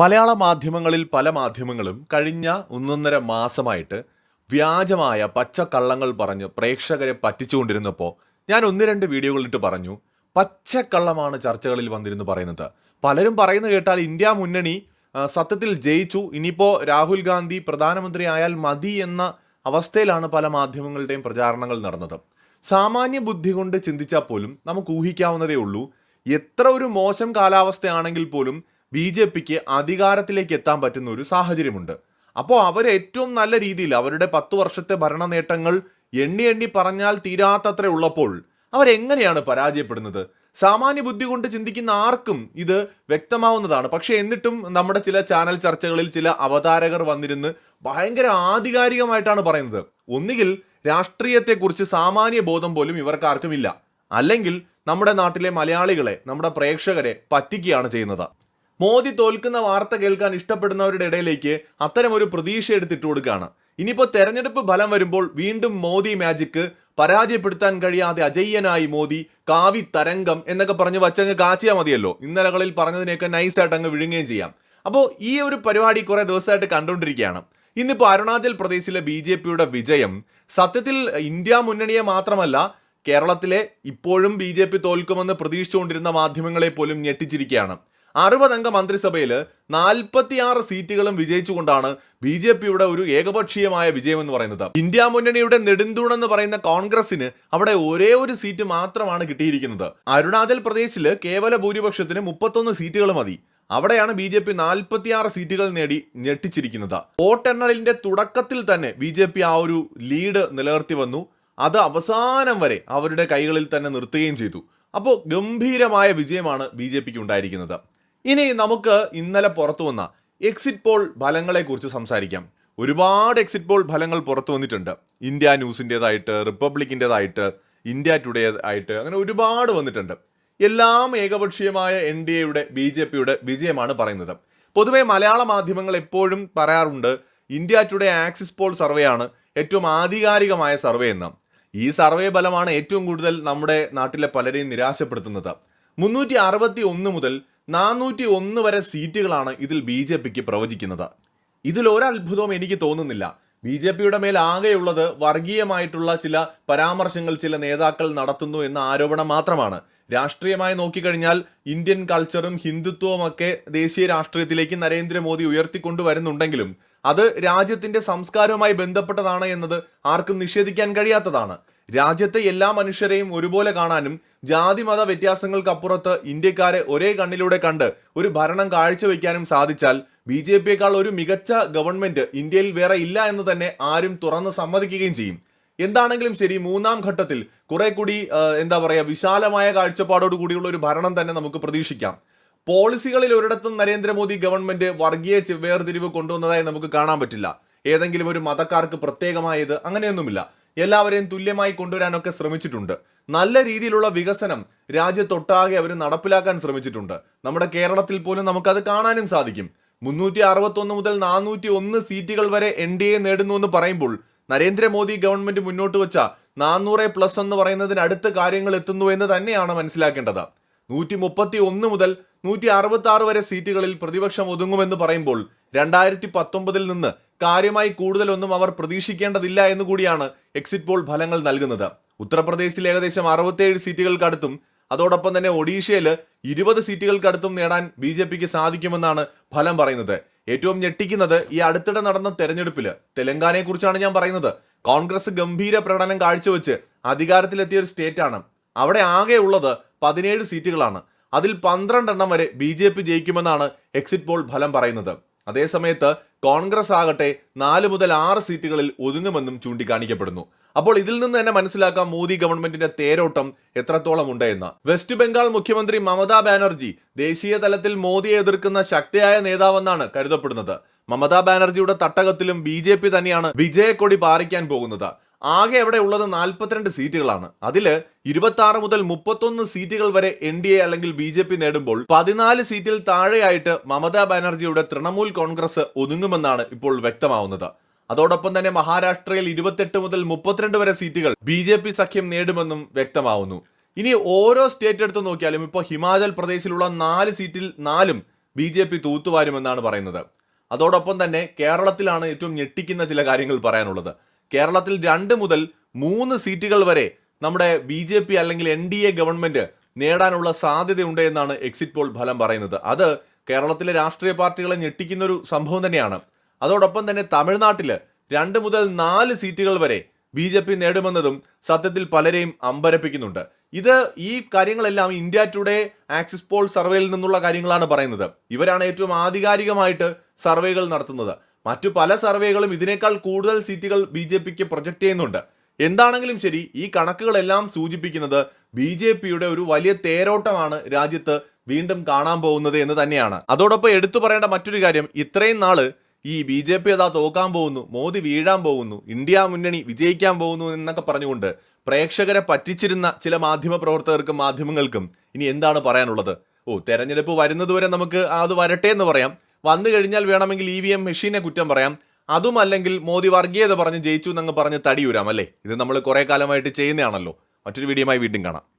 മലയാള മാധ്യമങ്ങളിൽ പല മാധ്യമങ്ങളും കഴിഞ്ഞ ഒന്നൊന്നര മാസമായിട്ട് വ്യാജമായ പച്ചക്കള്ളങ്ങൾ പറഞ്ഞ് പ്രേക്ഷകരെ പറ്റിച്ചുകൊണ്ടിരുന്നപ്പോൾ ഞാൻ ഒന്ന് രണ്ട് വീഡിയോകളിട്ട് പറഞ്ഞു പച്ചക്കള്ളമാണ് ചർച്ചകളിൽ വന്നിരുന്നു പറയുന്നത്. പലരും പറയുന്നത് കേട്ടാൽ ഇന്ത്യ മുന്നണി സത്യത്തിൽ ജയിച്ചു ഇനിയിപ്പോൾ രാഹുൽ ഗാന്ധി പ്രധാനമന്ത്രി ആയാൽ മതി എന്ന അവസ്ഥയിലാണ് പല മാധ്യമങ്ങളുടെയും പ്രചാരണങ്ങൾ നടന്നത്. സാമാന്യ ബുദ്ധി കൊണ്ട് ചിന്തിച്ചാൽ പോലും നമുക്ക് ഊഹിക്കാവുന്നതേ ഉള്ളൂ എത്ര ഒരു മോശം കാലാവസ്ഥയാണെങ്കിൽ പോലും ബി ജെ പിക്ക് അധികാരത്തിലേക്ക് എത്താൻ പറ്റുന്ന ഒരു സാഹചര്യമുണ്ട്. അപ്പോൾ അവർ ഏറ്റവും നല്ല രീതിയിൽ അവരുടെ പത്തു വർഷത്തെ ഭരണ നേട്ടങ്ങൾ എണ്ണി എണ്ണി പറഞ്ഞാൽ തീരാത്തത്ര ഉള്ളപ്പോൾ അവരെങ്ങനെയാണ് പരാജയപ്പെടുന്നത്? സാമാന്യ ബുദ്ധി കൊണ്ട് ചിന്തിക്കുന്ന ആർക്കും ഇത് വ്യക്തമാവുന്നതാണ്. പക്ഷെ എന്നിട്ടും നമ്മുടെ ചില ചാനൽ ചർച്ചകളിൽ ചില അവതാരകർ വന്നിരുന്ന് ഭയങ്കര ആധികാരികമായിട്ടാണ് പറയുന്നത്. ഒന്നുകിൽ രാഷ്ട്രീയത്തെക്കുറിച്ച് സാമാന്യ ബോധം പോലും ഇവർക്കാർക്കും ഇല്ല. അല്ലെങ്കിൽ നമ്മുടെ നാട്ടിലെ മലയാളികളെ നമ്മുടെ പ്രേക്ഷകരെ പറ്റിക്കുകയാണ് ചെയ്യുന്നത്. മോദി തോൽക്കുന്ന വാർത്ത കേൾക്കാൻ ഇഷ്ടപ്പെടുന്നവരുടെ ഇടയിലേക്ക് അത്തരം ഒരു പ്രതീക്ഷ എടുത്തിട്ട് കൊടുക്കുകയാണ് ഇനിയിപ്പോൾ തെരഞ്ഞെടുപ്പ് ഫലം വരുമ്പോൾ വീണ്ടും മോദി മാജിക്ക് പരാജയപ്പെടുത്താൻ കഴിയാതെ അജയ്യനായി മോദി കാവി തരംഗം എന്നൊക്കെ പറഞ്ഞ് വച്ചങ്ങ് കാച്ചിയാൽ മതിയല്ലോ. ഇന്നലകളിൽ പറഞ്ഞതിനെയൊക്കെ നൈസായിട്ട് അങ്ങ് വിഴുങ്ങുകയും ചെയ്യാം. അപ്പോൾ ഈ ഒരു പരിപാടി കുറേ ദിവസമായിട്ട് കണ്ടുകൊണ്ടിരിക്കുകയാണ്. ഇന്നിപ്പോൾ അരുണാചൽ പ്രദേശിലെ ബി ജെ പിയുടെ വിജയം സത്യത്തിൽ ഇന്ത്യ മുന്നണിയെ മാത്രമല്ല കേരളത്തിലെ ഇപ്പോഴും ബി ജെ പി തോൽക്കുമെന്ന് പ്രതീക്ഷിച്ചുകൊണ്ടിരുന്ന മാധ്യമങ്ങളെ പോലും ഞെട്ടിച്ചിരിക്കുകയാണ്. അറുപതംഗ മന്ത്രിസഭയിൽ നാൽപ്പത്തിയാറ് സീറ്റുകളും വിജയിച്ചുകൊണ്ടാണ് ബി ജെ പിയുടെ ഒരു ഏകപക്ഷീയമായ വിജയം എന്ന് പറയുന്നത്. ഇന്ത്യ മുന്നണിയുടെ നെടുന്തൂണെന്ന് പറയുന്ന കോൺഗ്രസിന് അവിടെ ഒരേ ഒരു സീറ്റ് മാത്രമാണ് കിട്ടിയിരിക്കുന്നത്. അരുണാചൽ പ്രദേശിൽ കേവല ഭൂരിപക്ഷത്തിന് മുപ്പത്തൊന്ന് സീറ്റുകൾ മതി. അവിടെയാണ് ബി ജെ പി നാൽപ്പത്തിയാറ് സീറ്റുകൾ നേടി ഞെട്ടിച്ചിരിക്കുന്നത്. വോട്ടെണ്ണലിന്റെ തുടക്കത്തിൽ തന്നെ ബി ജെ പി ആ ഒരു ലീഡ് നിലനിർത്തി വന്നു. അത് അവസാനം വരെ അവരുടെ കൈകളിൽ തന്നെ നിർത്തുകയും ചെയ്തു. അപ്പോൾ ഗംഭീരമായ വിജയമാണ് ബി ജെ പിക്ക് ഉണ്ടായിരിക്കുന്നത്. ഇനി നമുക്ക് ഇന്നലെ പുറത്തു വന്ന എക്സിറ്റ് പോൾ ഫലങ്ങളെക്കുറിച്ച് സംസാരിക്കാം. ഒരുപാട് എക്സിറ്റ് പോൾ ഫലങ്ങൾ പുറത്തു വന്നിട്ടുണ്ട്. ഇന്ത്യ ന്യൂസിന്റെതായിട്ട് റിപ്പബ്ലിക്കിന്റെതായിട്ട് ഇന്ത്യ ടുഡേ ആയിട്ട് അങ്ങനെ ഒരുപാട് വന്നിട്ടുണ്ട്. എല്ലാം ഏകപക്ഷീയമായ എൻ ഡി എയുടെ ബി ജെ പിയുടെ വിജയമാണ് പറയുന്നത്. പൊതുവെ മലയാള മാധ്യമങ്ങൾ എപ്പോഴും പറയാറുണ്ട് India today axis poll survey ആണ് ഏറ്റവും ആധികാരികമായ സർവേ എന്ന്. ഈ സർവേ ഫലമാണ് ഏറ്റവും കൂടുതൽ നമ്മുടെ നാട്ടിലെ പലരെയും നിരാശപ്പെടുത്തുന്നത്. മുന്നൂറ്റി അറുപത്തി ഒന്ന് മുതൽ നാനൂറ്റി ഒന്ന് വരെ സീറ്റുകളാണ് ഇതിൽ ബി ജെ പിക്ക് പ്രവചിക്കുന്നത്. ഇതിൽ ഒരത്ഭുതവും എനിക്ക് തോന്നുന്നില്ല. ബി ജെ പിയുടെ മേൽ ആകെയുള്ളത് വർഗീയമായിട്ടുള്ള ചില പരാമർശങ്ങൾ ചില നേതാക്കൾ നടത്തുന്നു എന്ന ആരോപണം മാത്രമാണ്. രാഷ്ട്രീയമായി നോക്കിക്കഴിഞ്ഞാൽ ഇന്ത്യൻ കൾച്ചറും ഹിന്ദുത്വവും ഒക്കെ ദേശീയ രാഷ്ട്രീയത്തിലേക്ക് നരേന്ദ്രമോദി ഉയർത്തിക്കൊണ്ടുവരുന്നുണ്ടെങ്കിലും അത് രാജ്യത്തിന്റെ സംസ്കാരവുമായി ബന്ധപ്പെട്ടതാണ് എന്നത് ആർക്കും നിഷേധിക്കാൻ കഴിയാത്തതാണ്. രാജ്യത്തെ എല്ലാ മനുഷ്യരെയും ഒരുപോലെ കാണാനും ജാതി മത വ്യത്യാസങ്ങൾക്കപ്പുറത്ത് ഇന്ത്യക്കാരെ ഒരേ കണ്ണിലൂടെ കണ്ട് ഒരു ഭരണം കാഴ്ചവെക്കാനും സാധിച്ചാൽ ബി ജെ പിയേക്കാൾ ഒരു മികച്ച ഗവൺമെന്റ് ഇന്ത്യയിൽ വേറെ ഇല്ല എന്ന് തന്നെ ആരും തുറന്ന് സമ്മതിക്കുകയും ചെയ്യും. എന്താണെങ്കിലും ശരി മൂന്നാം ഘട്ടത്തിൽ കുറെ കൂടി എന്താ പറയുക വിശാലമായ കാഴ്ചപ്പാടോട് കൂടിയുള്ള ഒരു ഭരണം തന്നെ നമുക്ക് പ്രതീക്ഷിക്കാം. പോളിസികളിൽ ഒരിടത്തും നരേന്ദ്രമോദി ഗവൺമെന്റ് വർഗീയ വേർതിരിവ് കൊണ്ടുവന്നതായി നമുക്ക് കാണാൻ പറ്റില്ല. ഏതെങ്കിലും ഒരു മതക്കാർക്ക് പ്രത്യേകമായത് അങ്ങനെയൊന്നുമില്ല. എല്ലാവരെയും തുല്യമായി കൊണ്ടുവരാനൊക്കെ ശ്രമിച്ചിട്ടുണ്ട്. നല്ല രീതിയിലുള്ള വികസനം രാജ്യത്തൊട്ടാകെ അവർ നടപ്പിലാക്കാൻ ശ്രമിച്ചിട്ടുണ്ട്. നമ്മുടെ കേരളത്തിൽ പോലും നമുക്കത് കാണാനും സാധിക്കും. മുന്നൂറ്റി അറുപത്തൊന്ന് മുതൽ നാനൂറ്റി ഒന്ന് സീറ്റുകൾ വരെ എൻ ഡി എ നേടുന്നു എന്ന് പറയുമ്പോൾ നരേന്ദ്രമോദി ഗവൺമെന്റ് മുന്നോട്ട് വെച്ച നാനൂറ് പ്ലസ് എന്ന് പറയുന്നതിന് അടുത്ത കാര്യങ്ങൾ എത്തുന്നു എന്ന് തന്നെയാണ് മനസ്സിലാക്കേണ്ടത്. നൂറ്റി മുപ്പത്തി ഒന്ന് മുതൽ നൂറ്റി അറുപത്തി ആറ് വരെ സീറ്റുകളിൽ പ്രതിപക്ഷം ഒതുങ്ങുമെന്ന് പറയുമ്പോൾ രണ്ടായിരത്തി പത്തൊമ്പതിൽ നിന്ന് കാര്യമായി കൂടുതലൊന്നും അവർ പ്രതീക്ഷിക്കേണ്ടതില്ല എന്ന് കൂടിയാണ് എക്സിറ്റ് പോൾ ഫലങ്ങൾ നൽകുന്നത്. ഉത്തർപ്രദേശിൽ ഏകദേശം അറുപത്തേഴ് സീറ്റുകൾക്കടുത്തും അതോടൊപ്പം തന്നെ ഒഡീഷയിൽ ഇരുപത് സീറ്റുകൾക്കടുത്തും നേടാൻ ബി ജെ പിക്ക് സാധിക്കുമെന്നാണ് ഫലം പറയുന്നത്. ഏറ്റവും ഞെട്ടിക്കുന്നത് ഈ അടുത്തിടെ നടന്ന തെരഞ്ഞെടുപ്പിൽ തെലങ്കാനയെ കുറിച്ചാണ് ഞാൻ പറയുന്നത്. കോൺഗ്രസ് ഗംഭീര പ്രകടനം കാഴ്ചവെച്ച് അധികാരത്തിലെത്തിയ ഒരു സ്റ്റേറ്റ് ആണ് അവിടെ ആകെ ഉള്ളത് പതിനേഴ് സീറ്റുകളാണ്. അതിൽ പന്ത്രണ്ടെണ്ണം വരെ ബി ജെ പി ജയിക്കുമെന്നാണ് എക്സിറ്റ് പോൾ ഫലം പറയുന്നത്. അതേസമയത്ത് കോൺഗ്രസ് ആകട്ടെ നാല് മുതൽ ആറ് സീറ്റുകളിൽ ഒതുങ്ങുമെന്നും ചൂണ്ടിക്കാണിക്കപ്പെടുന്നു. അപ്പോൾ ഇതിൽ നിന്ന് തന്നെ മനസ്സിലാക്കാം മോദി ഗവൺമെന്റിന്റെ തേരോട്ടം എത്രത്തോളം ഉണ്ട് എന്ന് വെസ്റ്റ് ബംഗാൾ മുഖ്യമന്ത്രി മമതാ ബാനർജി ദേശീയ തലത്തിൽ മോദിയെ എതിർക്കുന്ന ശക്തിയായ നേതാവെന്നാണ് കരുതപ്പെടുന്നത്. മമതാ ബാനർജിയുടെ തട്ടകത്തിലും ബി തന്നെയാണ് വിജയക്കൊടി പാറിക്കാൻ പോകുന്നത്. ആകെ അവിടെ ഉള്ളത് നാൽപ്പത്തിരണ്ട് സീറ്റുകളാണ്. അതിൽ ഇരുപത്തി മുതൽ മുപ്പത്തൊന്ന് സീറ്റുകൾ വരെ എൻ ഡി എ അല്ലെങ്കിൽ ബി ജെ പി നേടുമ്പോൾ പതിനാല് സീറ്റിൽ താഴെയായിട്ട് മമതാ ബാനർജിയുടെ തൃണമൂൽ കോൺഗ്രസ് ഒതുങ്ങുമെന്നാണ് ഇപ്പോൾ വ്യക്തമാവുന്നത്. അതോടൊപ്പം തന്നെ മഹാരാഷ്ട്രയിൽ ഇരുപത്തെട്ട് മുതൽ മുപ്പത്തിരണ്ട് വരെ സീറ്റുകൾ ബി ജെ പി സഖ്യം നേടുമെന്നും വ്യക്തമാവുന്നു. ഇനി ഓരോ സ്റ്റേറ്റ് എടുത്ത് നോക്കിയാലും ഇപ്പോൾ ഹിമാചൽ പ്രദേശിലുള്ള നാല് സീറ്റിൽ നാലും ബി ജെ പി തൂത്തുവാരുമെന്നാണ് പറയുന്നത്. അതോടൊപ്പം തന്നെ കേരളത്തിലാണ് ഏറ്റവും ഞെട്ടിക്കുന്ന ചില കാര്യങ്ങൾ പറയാനുള്ളത്. കേരളത്തിൽ രണ്ട് മുതൽ മൂന്ന് സീറ്റുകൾ വരെ നമ്മുടെ ബി ജെ പി അല്ലെങ്കിൽ എൻ ഡി എ ഗവൺമെന്റ് നേടാനുള്ള സാധ്യതയുണ്ട് എന്നാണ് എക്സിറ്റ് പോൾ ഫലം പറയുന്നത്. അത് കേരളത്തിലെ രാഷ്ട്രീയ പാർട്ടികളെ ഞെട്ടിക്കുന്ന ഒരു സംഭവം തന്നെയാണ്. അതോടൊപ്പം തന്നെ തമിഴ്നാട്ടിൽ രണ്ട് മുതൽ നാല് സീറ്റുകൾ വരെ ബി ജെ പി നേടുമെന്നതും സത്യത്തിൽ പലരെയും അമ്പരപ്പിക്കുന്നുണ്ട്. ഇത് ഈ കാര്യങ്ങളെല്ലാം ഇന്ത്യ ടുഡേ ആക്സിസ് പോൾ സർവേയിൽ നിന്നുള്ള കാര്യങ്ങളാണ് പറയുന്നത്. ഇവരാണ് ഏറ്റവും ആധികാരികമായിട്ട് സർവേകൾ നടത്തുന്നത്. മറ്റു പല സർവേകളും ഇതിനേക്കാൾ കൂടുതൽ സീറ്റുകൾ ബി ജെ പിക്ക് പ്രൊജക്ട് ചെയ്യുന്നുണ്ട്. എന്താണെങ്കിലും ശരി ഈ കണക്കുകളെല്ലാം സൂചിപ്പിക്കുന്നത് ബി ജെ പിയുടെ ഒരു വലിയ തേരോട്ടമാണ് രാജ്യത്ത് വീണ്ടും കാണാൻ പോകുന്നത് എന്ന് തന്നെയാണ്. അതോടൊപ്പം എടുത്തു പറയേണ്ട മറ്റൊരു കാര്യം ഇത്രയും നാൾ ഈ ബി ജെ പി അതാ തോക്കാൻ പോകുന്നു മോദി വീഴാൻ പോകുന്നു ഇന്ത്യ മുന്നണി വിജയിക്കാൻ പോകുന്നു എന്നൊക്കെ പറഞ്ഞുകൊണ്ട് പ്രേക്ഷകരെ പറ്റിച്ചിരുന്ന ചില മാധ്യമ പ്രവർത്തകർക്കും മാധ്യമങ്ങൾക്കും ഇനി എന്താണ് പറയാനുള്ളത്? ഓ തെരഞ്ഞെടുപ്പ് വരുന്നതുവരെ നമുക്ക് അത് വരട്ടെ എന്ന് പറയാം. വന്നു കഴിഞ്ഞാൽ വേണമെങ്കിൽ ഇ വി എം മെഷീനെ കുറ്റം പറയാം. അതും അല്ലെങ്കിൽ മോദി വർഗീയത പറഞ്ഞ് ജയിച്ചു എന്നങ്ങ് പറഞ്ഞ് തടിയൂരാം അല്ലേ? ഇത് നമ്മൾ കുറേ കാലമായിട്ട് ചെയ്യുന്നതാണല്ലോ. മറ്റൊരു വീഡിയോയുമായി വീണ്ടും കാണാം.